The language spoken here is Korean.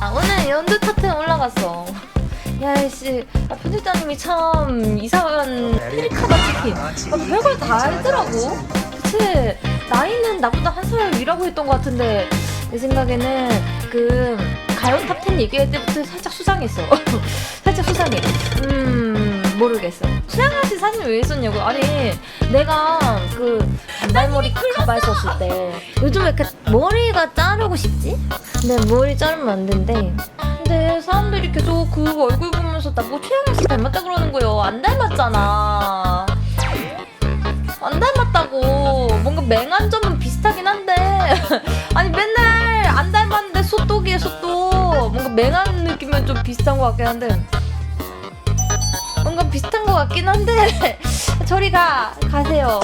아 오늘 연두 차트 올라갔어. 야이씨 아, 편집자님이 참 이상한 페리카바 치킨. 아, 별걸 다 알더라고. 그치 나이는 나보다 한 살 위라고 했던 것 같은데 내 생각에는 그 가요 탑10 얘기할 때부터 살짝 수상했어. 살짝 수상해. 음 모르겠어. 수양아씨 사진 왜 있었냐고. 아니 내가 그 단발머리 가발 썼을 때 요즘 왜 이렇게 머리가 자 르고 싶지? 근데 머리 자르면 안 된대. 근데 사람들이 계속 그 얼굴 보면서 최양희 씨 닮았다 그러는 거예요. 안 닮았잖아. 안 닮았다고. 뭔가 맹한 점은 비슷하긴 한데. 아니 맨날 안 닮았는데 소독이에 소독. 뭔가 맹한 느낌은 좀 비슷한 것 같긴 한데. 뭔가 비슷한 것 같긴 한데. 저리 가. 가세요.